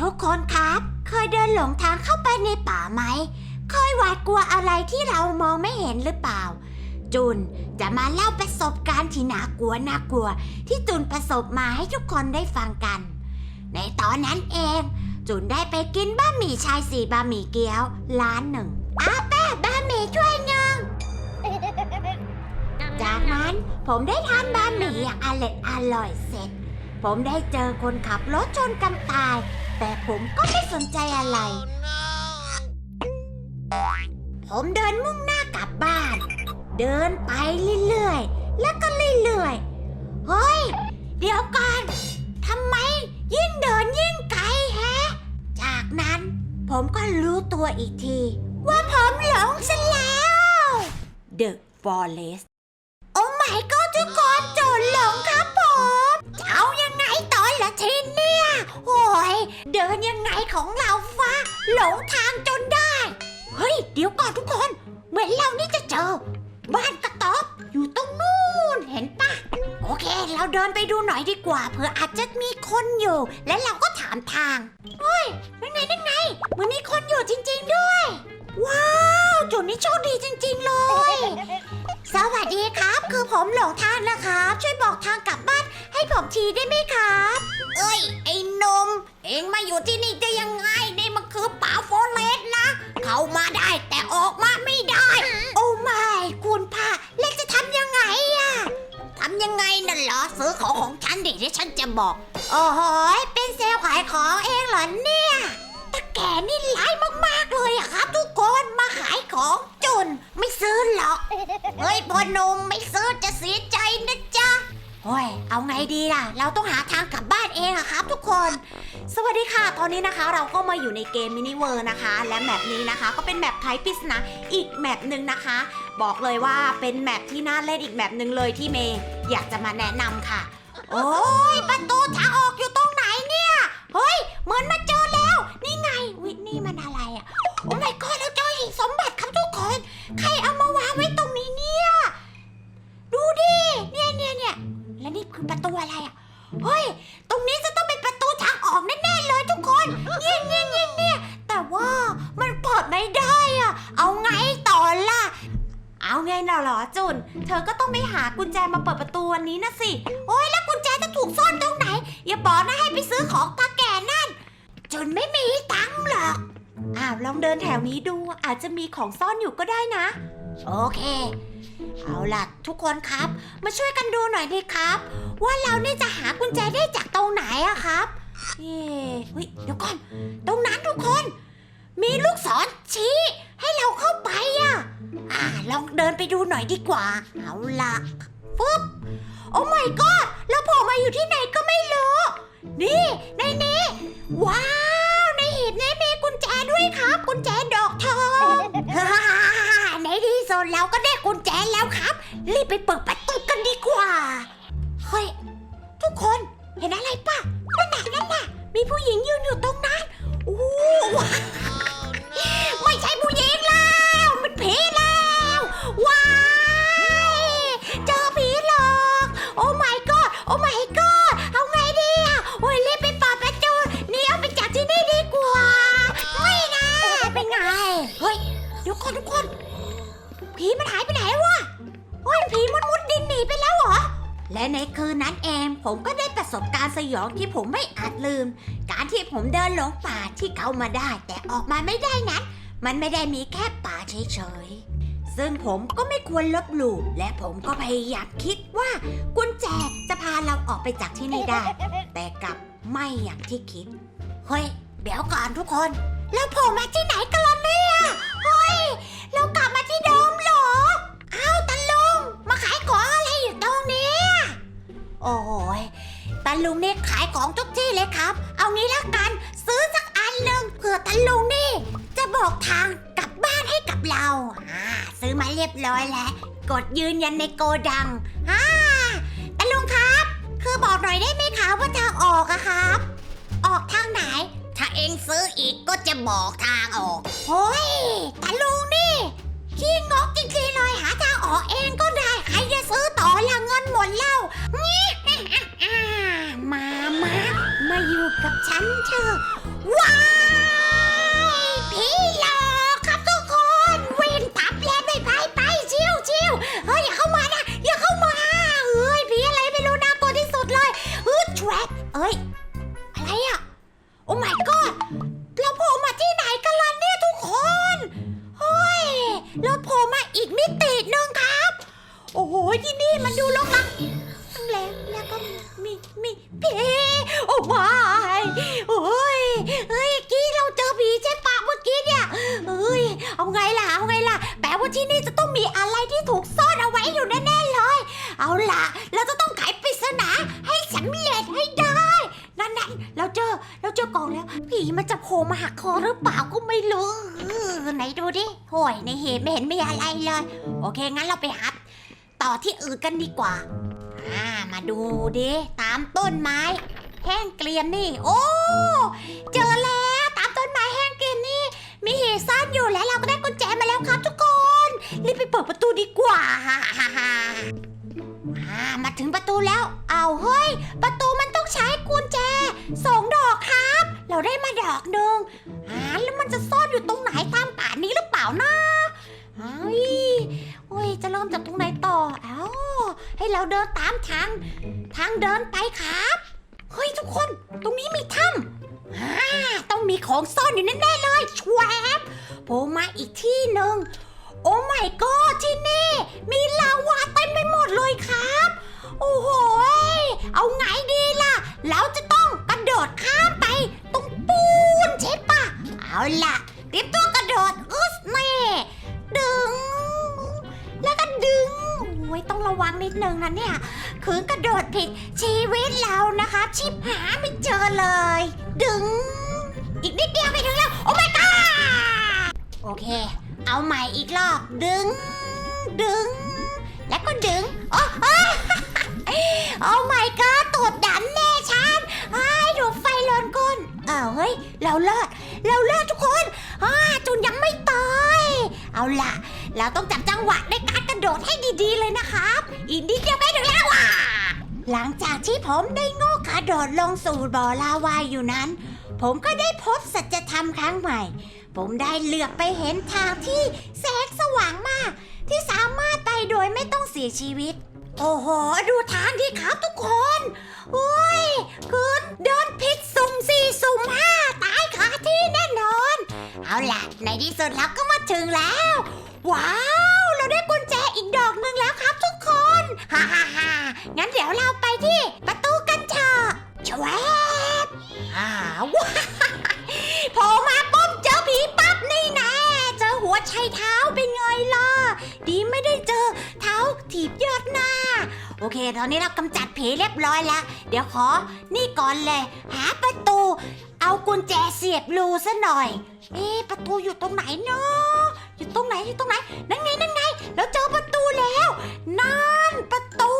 ทุกคนครับเคยเดินหลงทางเข้าไปในป่าไหมเคยหวาดกลัวอะไรที่เรามองไม่เห็นหรือเปล่า จุนจะมาเล่าประสบการณ์ที่น่ากลัวน่ากลัว ที่จุนประสบมาให้ทุกคนได้ฟังกัน ในตอนนั้นเอง จุนได้ไปกินบะหมี่ชายสี่บะหมี่เกี๊ยวร้านหนึ่งอาแป้บะหมี่ช่วยหนึ่งจากนั้นผมได้ทานบะหมี่อย่างอร่อยอร่อยเสร็จ ผมได้เจอคนขับรถชนกันตาย แต่ผมก็ไม่สนใจอะไร ผมเดินมุ่งหน้ากลับบ้าน เดินไปเรื่อยๆ แล้วก็เรื่อยๆ เฮ้ย เดี๋ยวก่อนทำไมยิ่งเดินยิ่งไกลแฮะ จากนั้นผมก็รู้ตัวอีกที ว่าผมหลงซะแล้ว The Forest โอ้ไม่ก็ทุกคนโจรหลงครับผม จะเอายังไงต่อละทีเนี่ย โอ้ยเดินยังไงของเราฟ้า หลงทางจนได้ เฮ้ย เดี๋ยวก่อนทุกคน เหมือนเรานี่จะเจอ บ้านกระต๊อบอยู่ตรงนู้นเห็นปะโอเค เราเดินไปดูหน่อยดีกว่าเผื่ออาจจะมีคนอยู่ และเราก็ถามทางเฮ้ยนั่นไงนั่นไงเหมันมีคนอยู่จริง ๆด้วย ว้าวจุดนี้โชคดีจริง ๆ เลย สวัสดีครับ คือผมหลงทางนะครับ ช่วยบอกทางกลับบ้าน ให้ผมทีได้ไหมครับ เอ้ย ไอ้นม เองมาอยู่ที่นี่ได้ยังไงนี่มันคือป่าโฟเรสต์นะ เข้ามาได้แต่ออกมาไม่ได้ โอ้ไม่คุณพ่าแล้วจะทำยังไงอะทำยังไงนั่นเหรอซื้อของของฉันดิที่ฉันจะบอก โอ้โหยเป็นเซลล์ขายของเองเหรอเนี่ยตาแกนี่ร้ายมากๆเลยอะครับ ทุกคนมาขายของจนไม่ซื้อหรอก เฮ้ยพอหนมไม่ซื้อจะเสียใจนะจ๊ะ โอ้ย เอาไงดีล่ะ เราต้องหาทางกลับบ้านเองอะครับ ทุกคน สวัสดีค่ะ ตอนนี้นะคะเราก็มาอยู่ในเกมมินิเวิร์นะคะ และแมปนี้นะคะ ก็เป็นแมปไทยปริศนาอีกแมปหนึ่งนะคะ บอกเลยว่าเป็นแมปที่น่าเล่นอีกแมปหนึ่งเลยที่เมย์อยากจะมาแนะนำค่ะ โอ้ยประตูทางออกอยู่ตรงไหนเนี่ย เฮ้ย เหมือนมาเจอแล้ว นี่ไงวินี่มันอะไรอะโอ้ my god เราเจอหินสมบัติครับทุกคน ใครเอามาวางไว้ตรงนี้เนี่ย ดูดิ เนี่ยเนี่ยเนี่ยแล้วนี่ คือประตูอะไรอะ เฮ้ย ตรงนี้จะต้องเป็นประตูทางออกแน่ๆเลยทุกคนเนี่ยเนี่ยเนี่ยเนี่ยแต่ว่ามันเปิดไม่ได้อะ เอาไงต่อล่ะ เอาไงน่ะเหรอจุน เธอก็ต้องไปหากุญแจมาเปิดประตูวันนี้นะสิ โอ้ยแล้วกุญแจจะถูกซ่อนตรงไหน อย่าบอกนะให้ไปซื้อของตาแก่นั่น จุนไม่มีตังค์หรอก อ้าวลองเดินแถวนี้ดูอาจจะมีของซ่อนอยู่ก็ได้นะ โอเค เอาล่ะทุกคนครับ มาช่วยกันดูหน่อยดีครับ ว่าเราเนี่ยจะหากุญแจได้จากตรงไหนอะครับเอ๊ะเฮ้ยเดี๋ยวก่อน ตรงนั้นทุกคน มีลูกศรชี้ ให้เราเข้าไปอะอ่าลองเดินไปดูหน่อยดีกว่า เอาล่ะปุ๊บโอ้ my god เราโผล่มาอยู่ที่ไหนก็ไม่รู้ นี่ในนี้ว้าว รีบไปเปิดประตูกันดีกว่า เฮ้ย ทุกคนเห็นอะไรปะนั่นน่ะนั่นน่ะมีผู้หญิง ผมก็ได้ประสบการณ์สยองที่ผมไม่อาจลืม การที่ผมเดินหลงป่าที่เข้ามาได้ แต่ออกมาไม่ได้นั้น มันไม่ได้มีแค่ป่าเฉยๆ ซึ่งผมก็ไม่ควรลบหลู่และผมก็พยายามคิดว่า กุญแจจะพาเราออกไปจากที่นี่ได้ แต่กลับไม่อย่างที่คิด เฮ้ย เดี๋ยวก่อนทุกคน แล้วผล่มาที่ไหนกันล่ะเนี่ย เฮ้ย เรากลับมาที่เดิม โอ้ยตาลุงนี่ขายของทุกที่เลยครับ เอางี้ละกัน ซื้อสักอันหนึ่งเผื่อตาลุงนี่ จะบอกทางกลับบ้านให้กับเราอ่าซื้อมาเรียบร้อยแล้ว กดยืนยันในโกดังอ่าตาลุงครับ คือบอกหน่อยได้ไหมคะว่าทางออกอะครับ ออกทางไหน ถ้าเองซื้ออีกก็จะบอกทางออกโอ้ยตาลุงนี่ ฉันเถอะว้า เอาล่ะ เราจะต้องไขปริศนาให้สำเร็จให้ได้ นั่นนั่นเราเจอเราเจอกล่องแล้ว ผีมันจะโผล่มาหักคอหรือเปล่าก็ไม่รู้ไหนดูดิโหยในเหตุไม่เห็นมีอะไรเลย โอเค งั้นเราไปหาต่อที่อื่นกันดีกว่าอ่ามาดูดิตามต้นไม้ แห้งเกลียนนี่ โอ้เจอแล้วตามต้นไม้แห้งเกลียนนี่ มีหีบซ่อนอยู่แล้วเราก็ได้กุญแจมาแล้วครับทุกคนรีบไปเปิดประตูดีกว่าฮ่าฮ่าฮ่า เอาเฮ้ย ประตูมันต้องใช้กุญแจสองดอกครับ เราได้มาดอกหนึ่งอ่าแล้วมันจะซ่อนอยู่ตรงไหนตามป่านี้หรือเปล่านะเฮ้ยโอ้ยจะเริ่มจากตรงไหนต่อเอ้าให้เราเดินตามทาง ทางเดินไปครับเฮ้ยทุกคนตรงนี้มีถ้ำอ่าต้องมีของซ่อนอยู่แน่ๆเลยชวบโผล่มาอีกที่หนึ่งโอ้ my god ที่นี่ มีลาวาเต็มไปหมดเลยครับ โอ้โหยเอาไงดีล่ะ เราจะต้องกระโดดข้ามไปตรงปูนใช่ปะเอาล่ะเตรียมตัวกระโดดอึสเน่ดึง แล้วก็ดึงโอ้ยต้องระวังนิดนึงนะเนี่ยคือกระโดดผิดชีวิตเรานะคะ ชิบหาไม่เจอเลย ดึง อีกนิดเดียวไปถึงแล้ว โอ้ my god โอเค เอาใหม่อีกรอบ ดึง ดึง โอ้ my god ตูดดันแน่ฉันไอ้ายดูไฟลนก้นอ้าวเฮ้ย เราเลิศเราเลิศทุกคนอ้าจุนยังไม่ตาย เอาล่ะ เราต้องจับจังหวะในการกระโดดให้ดีๆเลยนะครับ อีกนิดเดียวใกล้ถึงแล้วอะหลังจากที่ผมได้โง่กระโดดลงสู่บ่อลาวาอยู่นั้น ผมก็ได้พบสัจธรรมครั้งใหม่ ผมได้เหลือบไปเห็นทางที่แสงสว่างมาก ที่สามารถไปโดยไม่ต้องเสียชีวิต โอ้โห ดูทางที่ครับทุกคนโอ้ยคือเดินผิดสุ่มสี่สุ่มห้าตายคาที่แน่นอน เอาล่ะ ในที่สุดเราก็มาถึงแล้ว ว้าว เราได้กุญแจอีกดอกหนึ่งแล้วครับทุกคน ฮ่าฮ่าฮ่างั้นเดี๋ยวเรา เค ตอนนี้เรากำจัดผีเรียบร้อยแล้ว เดี๋ยวขอ นี่ก่อนเลย หาประตู เอากุญแจเสียบรูซะหน่อยเอ๊ะประตูอยู่ตรงไหนเนาะอยู่ตรงไหนอยู่ตรงไหน นั่นไงนั่นไง เราเจอประตูแล้ว นั่นประตู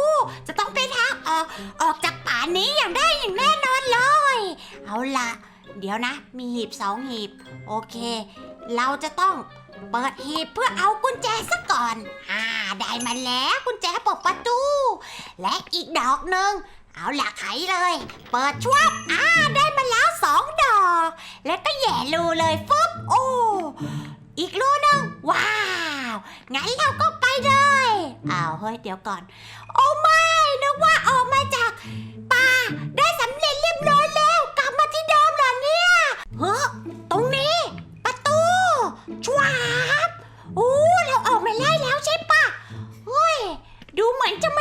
จะต้องเป็นทางออก ออกจากป่านี้อย่างได้อย่างแน่นอนเลย เอาละเดี๋ยวนะ มีหีบสองหีบ โอเค เราจะต้องเปิดหีบเพื่อเอากุญแจซะก่อนอ่า ได้มาแล้วกุญแจเปิดประตู และอีกดอกหนึ่งเอาล่ะไขเลย เปิดชวบอ่าได้มาแล้วสองดอก แล้วก็แย่รูเลยฟึบโอ้อีกรูหนึ่งว้าว งั้นเราก็ไปเลยอ้าวเฮ้ยเดี๋ยวก่อน โอ้ไม่นึกว่าออกมาจากป่าได้สำเร็จ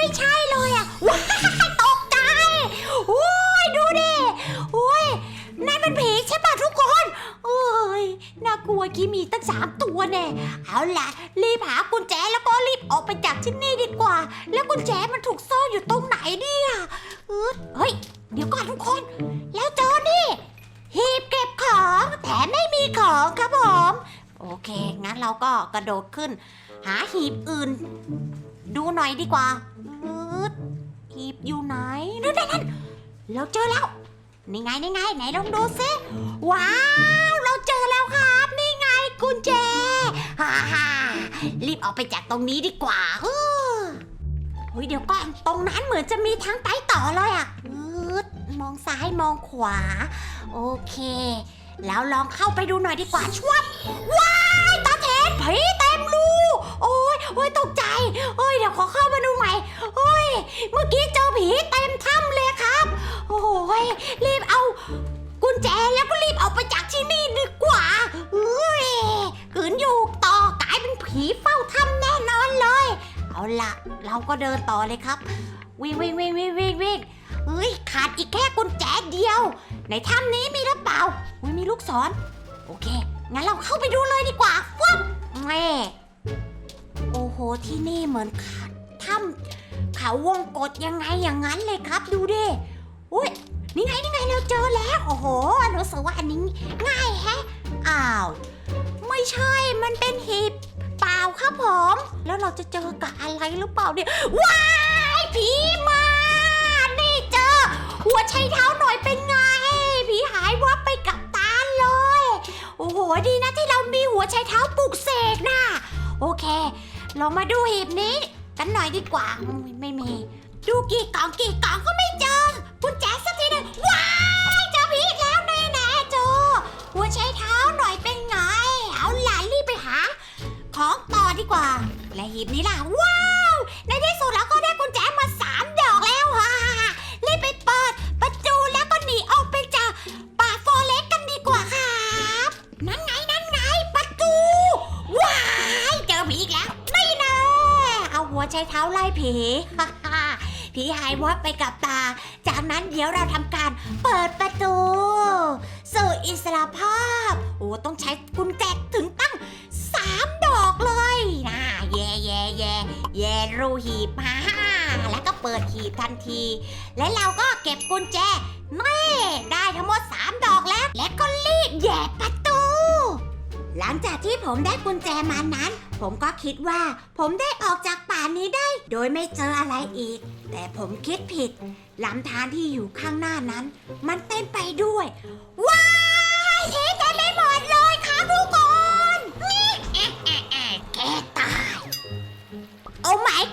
ไม่ใช่เลยอะว้ายตกใจโอ้ยดูดิโอ้ยนั่นมันผีใช่ป่ะทุกคนเอ้ยน่ากลัวกี้มีตั้งสามตัวแน่เอาล่ะ รีบหากุญแจแล้วก็รีบออกไปจากที่นี่ดีกว่า แล้วกุญแจมันถูกซ่อนอยู่ตรงไหนเนี่ยเออเฮ้ยเดี๋ยวก่อนทุกคน แล้วเจอนี่หีบเก็บของแต่ไม่มีของครับผมโอเค งั้นเราก็กระโดดขึ้น หาหีบอื่น ดูหน่อยดีกว่า อยู่ไหนนั่นนั่นนั่นเราเจอแล้ว นี่ไงนี่ไงไหนลองดูซิว้าว เราเจอแล้วครับ นี่ไงกุญแจฮ่าฮ่ารีบออกไปจากตรงนี้ดีกว่าเฮ้ยเดี๋ยวก่อนตรงนั้นเหมือนจะมีทางไปต่อเลยอะมองซ้ายมองขวา โอเค แล้วลองเข้าไปดูหน่อยดีกว่าชวบว้ายตา ก็เดินต่อเลยครับ วิ่งวิ่งวิ่งวิ่งวิ่งวิ่งเฮ้ยขาดอีกแค่กุญแจเดียว ในถ้ำนี้มีหรือเปล่าอุ้ยมีลูกศร โอเค งั้นเราเข้าไปดูเลยดีกว่าฟับแม่โอ้โหที่นี่เหมือนถ้ำเขาวงกฏยังไงอย่างนั้นเลยครับ ดูดิอุ้ยนี่ไงนี่ไงเราเจอแล้วโอ้โหรู้สึกว่าอันนี้ง่ายแฮะอ้าว ไม่ใช่มันเป็นหีบ เปล่าครับผม แล้วเราจะเจอกับอะไรหรือเปล่าเนี่ย ว้ายผีมา นี่เจอ หัวใช้เท้าหน่อยเป็นไง ผีหายวับไปกับตาเลย โอ้โห ดีนะที่เรามีหัวใช้เท้าปลุกเสกนะโอเค เรามาดูหีบนี้ กันหน่อยดีกว่าอืมไม่มี ดูกี่กล่องกี่กล่องก็ไม่เจอกุญแจสักทีหนึงว้ายเจอผีอีกแล้วแน่แน่เจอหัวใช้เท้า บนี้ล่ะ ว้าว ในที่สุดเราก็ได้กุญแจมาสามดอกแล้วฮ่ารีบไปเปิดประตูแล้วก็หนีออกไปจากป่าฟอเรสต์กันดีกว่าครับนั่นไงนั่นไงประตูว้ายเจอผีอีกแล้วไม่แน่เอาหัวใช้เท้าไล่ผีฮ่าฮ่าผีหายวับไปกับตา จากนั้นเดี๋ยวเราทำการเปิดประตู สู่อิสรภาพ โอ้ต้องใช้กุญแจถึงตั้งสาม แย่รูหีบฮ่าแล้วก็เปิดหีบทันที และเราก็เก็บกุญแจนี่ได้ทั้งหมดสามดอกแล้ว และก็รีบแย่ประตู หลังจากที่ผมได้กุญแจมานั้น ผมก็คิดว่า ผมได้ออกจากป่านี้ได้ โดยไม่เจออะไรอีก แต่ผมคิดผิดลำธารที่อยู่ข้างหน้านั้น มันเต็มไปด้วย ว้ายเทเโ